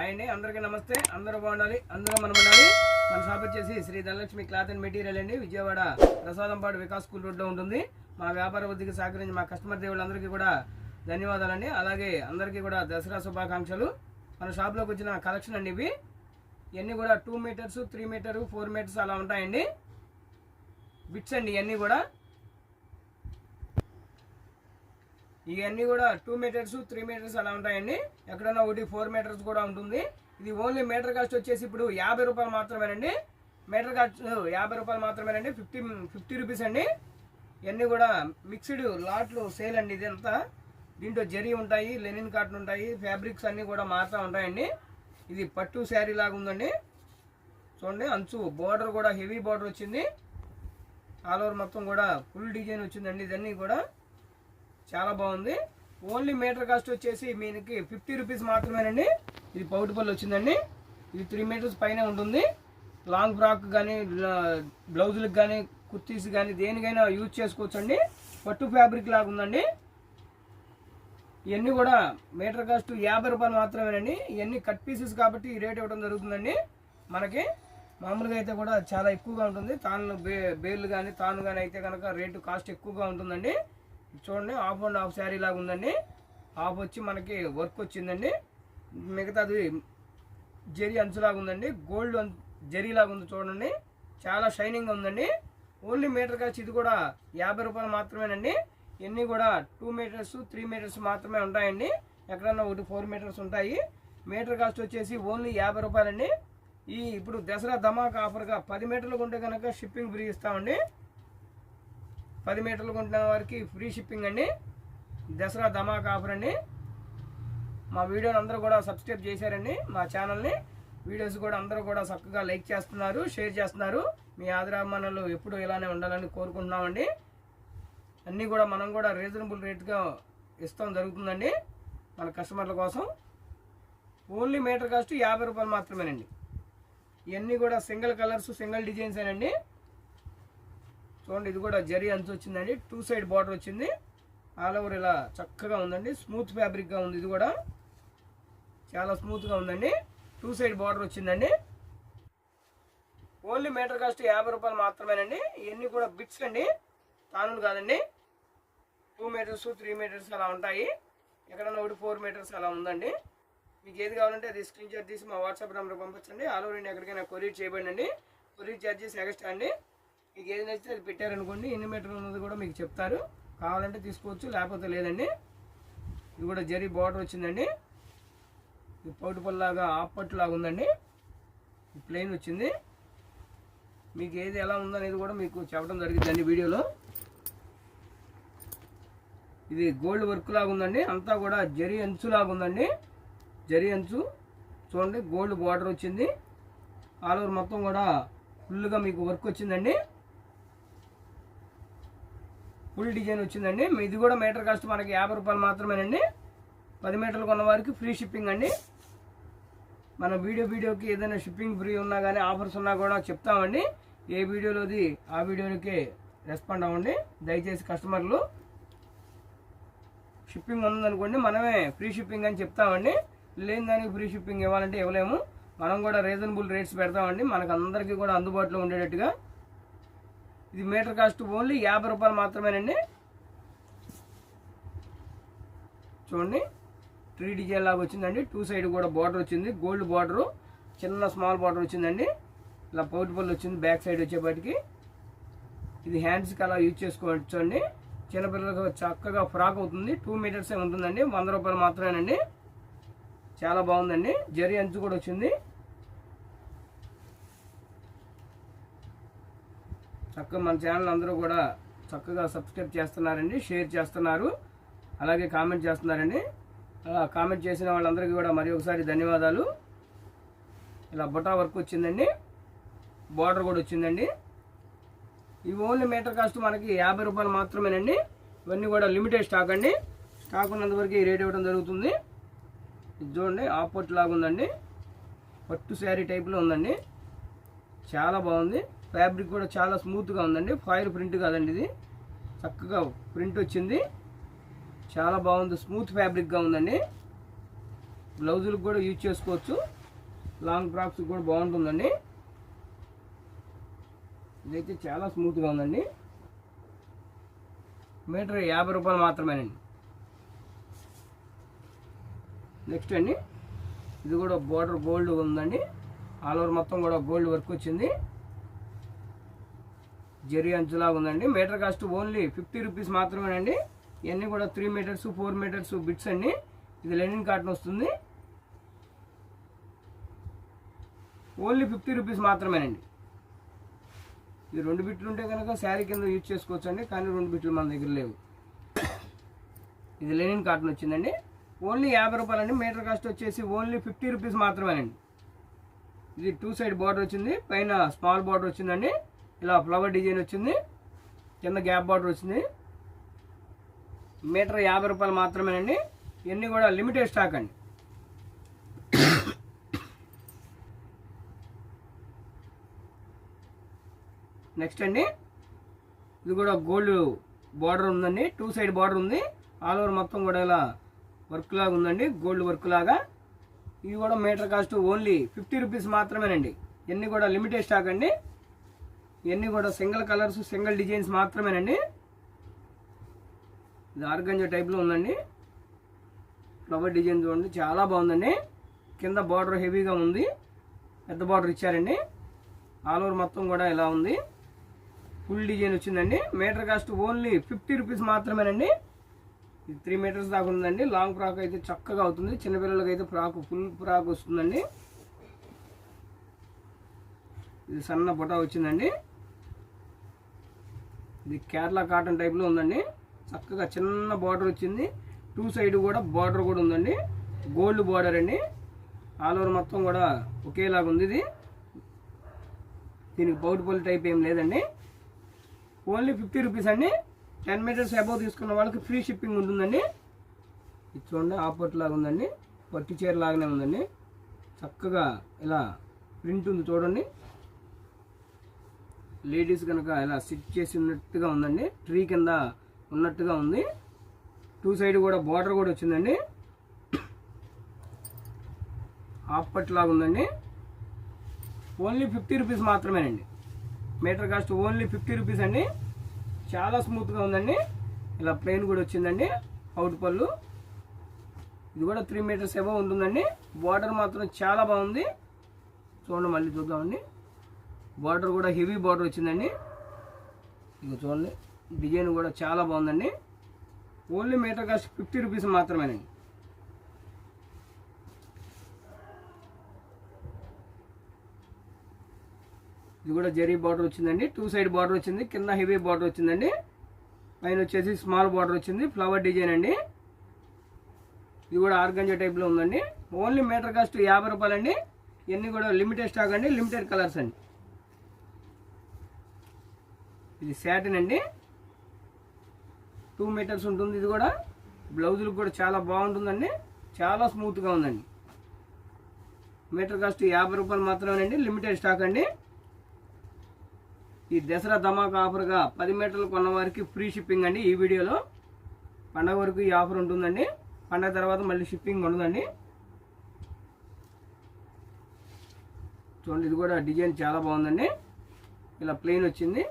అండి అందరికీ నమస్తే. అందరూ బాగుండాలి అందరూ మనం ఉండాలి. మన షాప్ వచ్చేసి Shri Dhanalakshmi cloth and material అండి. విజయవాడ ప్రసాదంపాడు వికాస్ స్కూల్ రోడ్లో ఉంటుంది. మా వ్యాపార వృద్ధికి సహకరించి మా కస్టమర్ దేవుళ్ళందరికీ కూడా ధన్యవాదాలండి. అలాగే అందరికీ కూడా దసరా శుభాకాంక్షలు. మన షాప్లోకి వచ్చిన కలెక్షన్ అండి ఇవి. ఇవన్నీ కూడా two metres three metre four metres అలా ఉంటాయండి. బిట్స్ అండి ఇవన్నీ కూడా. ఇవన్నీ కూడా టూ మీటర్స్ త్రీ మీటర్స్ అలా ఉంటాయండి. ఎక్కడన్నా ఒకటి ఫోర్ మీటర్స్ కూడా ఉంటుంది. ఇది ఓన్లీ మీటర్ కాస్ట్ వచ్చేసి ఇప్పుడు యాభై రూపాయలు మాత్రమేనండి. మీటర్ కాస్ట్ యాభై రూపాయలు మాత్రమేనండి. ఫిఫ్టీ ఫిఫ్టీ రూపీస్ అండి. ఇవన్నీ కూడా మిక్స్డ్ లాట్లు సేల్ అండి ఇదంతా. దీంట్లో జరీ ఉంటాయి లెనిన్ కాటన్ ఉంటాయి ఫ్యాబ్రిక్స్ అన్నీ కూడా మారుతూ ఉంటాయండి. ఇది పట్టు శారీ లాగా ఉందండి. చూడండి అంచు బోర్డర్ కూడా హెవీ బోర్డర్ వచ్చింది. ఆల్ ఓవర్ మొత్తం కూడా ఫుల్ డిజైన్ వచ్చిందండి ఇదన్నీ కూడా. చాలా బాగుంది. ఓన్లీ మీటర్ కాస్ట్ వచ్చేసి మీకు ఫిఫ్టీ రూపీస్ మాత్రమేనండి. ఇది పౌటి పళ్ళు వచ్చిందండి. ఇది త్రీ మీటర్స్ పైన ఉంటుంది. లాంగ్ ఫ్రాక్ కానీ బ్లౌజులకు కానీ కుర్తీస్ కానీ దేనికైనా యూజ్ చేసుకోవచ్చు అండి పట్టు ఫ్యాబ్రిక్ లాగా ఉందండి. ఇవన్నీ కూడా మీటర్ కాస్ట్ యాభై రూపాయలు మాత్రమేనండి. ఇవన్నీ కట్ పీసెస్ కాబట్టి రేట్ ఇవ్వడం జరుగుతుందండి. మనకి మామూలుగా అయితే కూడా చాలా ఎక్కువగా ఉంటుంది. తాను బే బేర్లు కానీ తాను కానీ అయితే కనుక రేటు కాస్ట్ ఎక్కువగా ఉంటుందండి. చూడండి హాఫ్ అండ్ హాఫ్ శారీ లాగా ఉందండి. హాఫ్ వచ్చి మనకి వర్క్ వచ్చిందండి. మిగతాది జరీ అంచులాగా ఉందండి. గోల్డ్ అం- లాగా ఉంది చూడండి. చాలా షైనింగ్ ఉందండి. ఓన్లీ మీటర్ కాస్ట్ ఇది కూడా యాభై రూపాయలు మాత్రమేనండి. ఇవన్నీ కూడా టూ మీటర్స్ త్రీ మీటర్స్ మాత్రమే ఉంటాయండి. ఎక్కడన్నా ఒకటి ఫోర్ మీటర్స్ ఉంటాయి. మీటర్ కాస్ట్ వచ్చేసి ఓన్లీ యాభై రూపాయలండి. ఈ ఇప్పుడు దసరా ధమాకా ఆఫర్గా పది మీటర్లు కొంటే కనుక షిప్పింగ్ ఫ్రీ ఇస్తామండి. పది మీటర్లు కొంటున్న వారికి ఫ్రీ షిప్పింగ్ అండి. దసరా ధమాకా ఆఫర్ అండి. మా వీడియోని అందరూ కూడా సబ్స్క్రైబ్ చేశారండి. మా ఛానల్ని వీడియోస్ కూడా అందరూ కూడా చక్కగా లైక్ చేస్తున్నారు షేర్ చేస్తున్నారు. మీ ఆదరాభిమానాలు ఎప్పుడు ఇలానే ఉండాలని కోరుకుంటున్నామండి. అన్నీ కూడా మనం కూడా రీజనబుల్ రేట్గా ఇస్తాం జరుగుతుందండి. మన కస్టమర్ల కోసం. ఓన్లీ మీటర్ కాస్ట్ యాభై రూపాయలు మాత్రమేనండి. ఇవన్నీ కూడా సింగిల్ కలర్స్ సింగిల్ డిజైన్స్ అండి చూడండి ఇది కూడా జరీ అంచు వచ్చిందండి. టూ సైడ్ బార్డర్ వచ్చింది. ఆల్ ఓవర్ ఇలా చక్కగా ఉందండి. స్మూత్ ఫ్యాబ్రిక్గా ఉంది ఇది కూడా. చాలా స్మూత్గా ఉందండి. టూ సైడ్ బార్డర్ వచ్చిందండి. ఓన్లీ మీటర్ కాస్ట్ యాభై రూపాయలు మాత్రమేనండి. ఇవన్నీ కూడా బిట్స్ అండి తానులు కాదండి. టూ మీటర్స్ త్రీ మీటర్స్ అలా ఉంటాయి. ఎక్కడన్నా ఒకటి ఫోర్ మీటర్స్ అలా ఉందండి. మీకు ఏది కావాలంటే అది స్క్రీన్ షాట్ తీసి మా వాట్సాప్ నెంబర్ పంపించండి ఆల్ ఓవర్ ఇండియా ఎక్కడికైనా కొరియర్ చేయబడండి కొరియర్ ఛార్జెస్ ఎక్స్ట్రా అండి. మీకు ఏది నచ్చితే అది పెట్టారనుకోండి ఎన్ని మీటర్లు ఉన్నది కూడా మీకు చెప్తారు. కావాలంటే తీసుకోవచ్చు లేకపోతే లేదండి. ఇది కూడా జరీ బార్డర్ వచ్చిందండి. ఇది పౌటు పల్లాగా ఆప్పట్లాగా లాగా ఉందండి. ప్లెయిన్ వచ్చింది. మీకు ఏది ఎలా ఉందనేది కూడా మీకు చెప్పడం జరిగిందండి వీడియోలో. ఇది గోల్డ్ వర్క్ లాగా ఉందండి. అంతా కూడా జరీ అంచు లాగా ఉందండి. జరీ అంచు. చూడండి గోల్డ్ బార్డర్ వచ్చింది. ఆల్ ఓవర్ మొత్తం కూడా ఫుల్గా మీకు వర్క్ వచ్చిందండి. ఫుల్ డిజైన్ వచ్చిందండి. ఇది కూడా మీటర్ కాస్ట్ మనకి యాభై రూపాయలు మాత్రమేనండి. పది మీటర్లు కొన్న వారికి ఫ్రీ షిప్పింగ్ అండి. మన వీడియో వీడియోకి ఏదైనా షిప్పింగ్ ఫ్రీ ఉన్నా కానీ ఆఫర్స్ ఉన్నా కూడా చెప్తామండి. ఏ వీడియోలోది ఆ వీడియోకి రెస్పాండ్ అవ్వండి. దయచేసి కస్టమర్లు షిప్పింగ్ ఉందనుకోండి మనమే ఫ్రీ షిప్పింగ్ అని చెప్తామండి. లేని దానికి ఫ్రీ షిప్పింగ్ ఇవ్వాలంటే ఇవ్వలేము. మనం కూడా రీజనబుల్ రేట్స్ పెడతామండి. మనకు అందరికీ కూడా అందుబాటులో ఉండేటట్టుగా ఇది మీటర్ కాస్ట్ ఓన్లీ యాభై రూపాయలు మాత్రమేనండి. చూడండి త్రీ డిజైన్ లాగా వచ్చిందండి. టూ సైడ్ కూడా బార్డర్ వచ్చింది. గోల్డ్ బార్డరు చిన్న స్మాల్ బార్డర్ వచ్చిందండి. ఇలా పౌట్ పళ్ళు వచ్చింది బ్యాక్ సైడ్ వచ్చేపాటికి. ఇది హ్యాండ్స్కి అలా యూజ్ చేసుకోవచ్చు అండి చిన్నపిల్లలకు చక్కగా ఫ్రాక్ అవుతుంది. టూ మీటర్సే ఉంటుందండి. వంద రూపాయలు మాత్రమేనండి. చాలా బాగుందండి. జరీ అంచు కూడా వచ్చింది. చక్కగా మన ఛానల్ అందరూ కూడా చక్కగా సబ్స్క్రైబ్ చేస్తున్నారండి షేర్ చేస్తున్నారు అలాగే కామెంట్ చేస్తున్నారండి. అలా కామెంట్ చేసిన వాళ్ళందరికీ కూడా మరి ఒకసారి ధన్యవాదాలు. ఇలా బొటా వర్క్ వచ్చిందండి బార్డర్ కూడా వచ్చిందండి. ఇవి ఓన్లీ మీటర్ కాస్ట్ మనకి యాభై రూపాయలు మాత్రమేనండి ఇవన్నీ కూడా లిమిటెడ్ స్టాక్ అండి. స్టాక్ ఉన్నంతవరకు ఈ రేట్ ఇవ్వడం జరుగుతుంది. ఇది చూడండి ఆపోర్ట్ లాగా ఉందండి పట్టు శారీ టైప్లో ఉందండి. చాలా బాగుంది. ఫ్యాబ్రిక్ కూడా చాలా స్మూత్గా ఉందండి. ఫైర్ ప్రింట్ కాదండి ఇది. చక్కగా ప్రింట్ వచ్చింది. చాలా బాగుంది. స్మూత్ ఫ్యాబ్రిక్గా ఉందండి. బ్లౌజులకు కూడా యూజ్ చేసుకోవచ్చు. లాంగ్ ఫ్రాక్స్కి కూడా బాగుంటుందండి. ఇదైతే చాలా స్మూత్గా ఉందండి. మీటర్ యాభై రూపాయలు మాత్రమేనండి. నెక్స్ట్ అండి. ఇది కూడా బోర్డర్ గోల్డ్ ఉందండి. ఆల్ ఓవర్ మొత్తం కూడా గోల్డ్ వర్క్ వచ్చింది. జెరీ అంచులాగా ఉందండి. Metre cost only fifty rupees మాత్రమేనండి. ఇవన్నీ కూడా three metres four metres bits అండి. ఇది లెనిన్ కాటన్ వస్తుంది. ఓన్లీ ఫిఫ్టీ రూపీస్ మాత్రమేనండి. ఈ రెండు బిట్లు ఉంటే కనుక శారీ కింద యూజ్ చేసుకోవచ్చు అండి కానీ రెండు బిట్లు మన దగ్గర లేవు. ఇది లెనిన్ కాటన్ వచ్చిందండి. ఓన్లీ యాభై రూపాయలండి. మీటర్ కాస్ట్ వచ్చేసి ఓన్లీ ఫిఫ్టీ రూపీస్ మాత్రమేనండి. ఇది టూ సైడ్ బార్డర్ వచ్చింది. పైన స్మాల్ బార్డర్ వచ్చిందండి. ఇలా ఫ్లవర్ డిజైన్ వచ్చింది. కింద గ్యాప్ బార్డర్ వచ్చింది. మీటర్ యాభై రూపాయలు మాత్రమేనండి. ఇవన్నీ కూడా లిమిటెడ్ స్టాక్ అండి. నెక్స్ట్ అండి. ఇది కూడా గోల్డ్ బార్డర్ ఉందండి. టూ సైడ్ బార్డర్ ఉంది. ఆల్ ఓవర్ మొత్తం కూడా ఇలా వర్క్ లాగా ఉందండి. గోల్డ్ వర్క్ లాగా. ఇది కూడా metre cost only fifty rupees మాత్రమేనండి. ఇవన్నీ కూడా లిమిటెడ్ స్టాక్ అండి. ఇవన్నీ కూడా సింగిల్ కలర్స్ సింగిల్ డిజైన్స్ మాత్రమేనండి. ఇది ఆర్గంజా టైప్లో ఉందండి. ఫ్లవర్ డిజైన్ చూడండి చాలా బాగుందండి. కింద బార్డర్ హెవీగా ఉంది. పెద్ద బార్డర్ ఇచ్చారండి. ఆల్ ఓవర్ మొత్తం కూడా ఇలా ఉంది. ఫుల్ డిజైన్ వచ్చిందండి. Metre cost only fifty rupees మాత్రమేనండి. ఇది త్రీ మీటర్స్ దాకా ఉందండి. లాంగ్ ఫ్రాక్ అయితే చక్కగా అవుతుంది. చిన్నపిల్లలకి అయితే ఫ్రాక్ ఫుల్ ఫ్రాక్ వస్తుందండి. ఇది సన్న బుటా వచ్చిందండి. ఇది కేరళ కాటన్ టైప్లో ఉందండి. చక్కగా చిన్న బార్డర్ వచ్చింది. టూ సైడ్ కూడా బార్డర్ కూడా ఉందండి. గోల్డ్ బార్డర్ అండి. ఆల్ ఓవర్ మొత్తం కూడా ఒకేలాగా ఉంది ఇది. దీనికి పౌటిపల్లి టైప్ ఏం లేదండి. ఓన్లీ ఫిఫ్టీ రూపీస్ అండి. టెన్ మీటర్స్ అబౌవ్ తీసుకున్న వాళ్ళకి ఫ్రీ షిప్పింగ్ ఉంటుందండి. ఇది చూడండి ఆపోర్ట్ లాగా ఉందండి. పట్టు చీర లాగానే ఉందండి. చక్కగా ఇలా ప్రింట్ ఉంది చూడండి. లేడీస్ కనుక ఇలా సిట్ చేసి ఉన్నట్టుగా ఉందండి. ట్రీ కింద ఉన్నట్టుగా ఉంది. టూ సైడ్ కూడా బార్డర్ కూడా వచ్చిందండి. హాఫ్ లాగా ఉందండి. ఓన్లీ ఫిఫ్టీ రూపీస్ మాత్రమేనండి. Metre cost only fifty rupees అండి. చాలా స్మూత్గా ఉందండి. ఇలా ప్లెయిన్ కూడా వచ్చిందండి. అవుట్ పళ్ళు. ఇది కూడా త్రీ మీటర్స్ ఏమో ఉంటుందండి. బార్డర్ మాత్రం చాలా బాగుంది. చూడండి మళ్ళీ చూద్దామండి. బార్డర్ కూడా హెవీ బార్డర్ వచ్చిందండి. ఇక చూడండి డిజైన్ కూడా చాలా బాగుందండి. Only metre cost fifty rupees మాత్రమేనండి. ఇది కూడా జరీ బార్డర్ వచ్చిందండి. టూ సైడ్ బార్డర్ వచ్చింది కింద హెవీ బార్డర్ వచ్చిందండి. పైన వచ్చేసి స్మాల్ బార్డర్ వచ్చింది ఫ్లవర్ డిజైన్ అండి. ఇది కూడా ఆర్గంజా టైప్లో ఉందండి. ఓన్లీ మీటర్ కాస్ట్ యాభై రూపాయలండి. ఇవన్నీ కూడా లిమిటెడ్ స్టాక్ అండి లిమిటెడ్ కలర్స్ అండి. ఇది శాటిన్ అండి. టూ మీటర్స్ ఉంటుంది ఇది కూడా. బ్లౌజులకు కూడా చాలా బాగుంటుందండి. చాలా స్మూత్గా ఉందండి. మీటర్ కాస్ట్ యాభై రూపాయలు మాత్రమేనండి. లిమిటెడ్ స్టాక్ అండి. ఈ దసరా ధమాకా ఆఫర్గా పది మీటర్లు కొన్న వారికి ఫ్రీ షిప్పింగ్ అండి ఈ వీడియోలో. పండగ వరకు ఈ ఆఫర్ ఉంటుందండి. పండగ తర్వాత మళ్ళీ షిప్పింగ్ ఉండదండి. చూడండి ఇది కూడా డిజైన్ చాలా బాగుందండి. ఇలా ప్లెయిన్ వచ్చింది.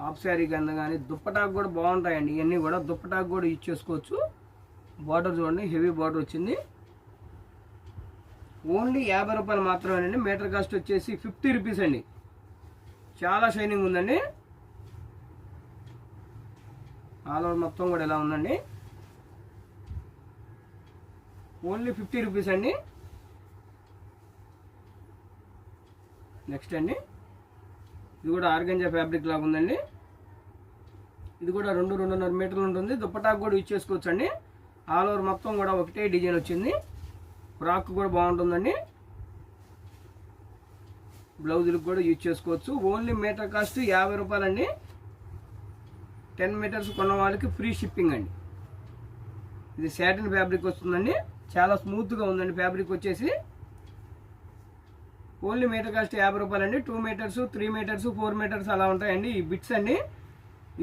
హాఫ్ శారీ కింద కానీ దుప్పటాకు కూడా బాగుంటాయండి. ఇవన్నీ కూడా దుప్పటాకు కూడా యూజ్ చేసుకోవచ్చు. బార్డర్ చూడండి హెవీ బార్డర్ వచ్చింది. ఓన్లీ యాభై రూపాయలు మాత్రమేనండి. మీటర్ కాస్ట్ వచ్చేసి ఫిఫ్టీ రూపీస్ అండి. చాలా షైనింగ్ ఉందండి. ఆల్ ఓవర్ మొత్తం కూడా ఎలా ఉందండి. ఓన్లీ ఫిఫ్టీ రూపీస్ అండి. నెక్స్ట్ అండి. ఇది కూడా ఆర్గంజా ఫ్యాబ్రిక్ లాగా ఉందండి. ఇది కూడా రెండు రెండున్నర మీటర్లు ఉంటుంది. దుప్పటాకు కూడా యూజ్ చేసుకోవచ్చు అండి ఆల్ ఓవర్ మొత్తం కూడా ఒకటే డిజైన్ వచ్చింది. ఫ్రాక్ కూడా బాగుంటుందండి. బ్లౌజులకు కూడా యూజ్ చేసుకోవచ్చు. ఓన్లీ మీటర్ కాస్ట్ యాభై రూపాయలండి. టెన్ మీటర్స్ కొన్న వాళ్ళకి ఫ్రీ షిప్పింగ్ అండి. ఇది శాటిన్ ఫ్యాబ్రిక్ వస్తుందండి. చాలా స్మూత్గా ఉందండి ఫ్యాబ్రిక్ వచ్చేసి. ఓన్లీ మీటర్ కాస్ట్ యాభై రూపాయలండి. Two metres three metres four metres అలా ఉంటాయండి ఈ బిట్స్ అండి.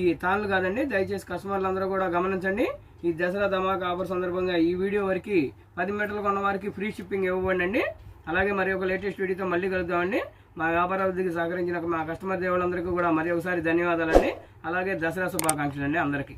ఈ తాళ్ళు కాదండి. దయచేసి కస్టమర్లు అందరూ కూడా గమనించండి. ఈ దసరా ధమాకా ఆఫర్ సందర్భంగా ఈ వీడియో వరకు పది మీటర్లు కొన్న వారికి ఫ్రీ షిప్పింగ్ ఇవ్వండి అండి. అలాగే మరి ఒక లేటెస్ట్ వీడియోతో మళ్ళీ కలుద్దామండి మా వ్యాపార అభివృద్ధికి సహకరించిన మా కస్టమర్ దేవులందరికీ కూడా మరి ఒకసారి ధన్యవాదాలండి. అలాగే దసరా శుభాకాంక్షలు అండి అందరికీ.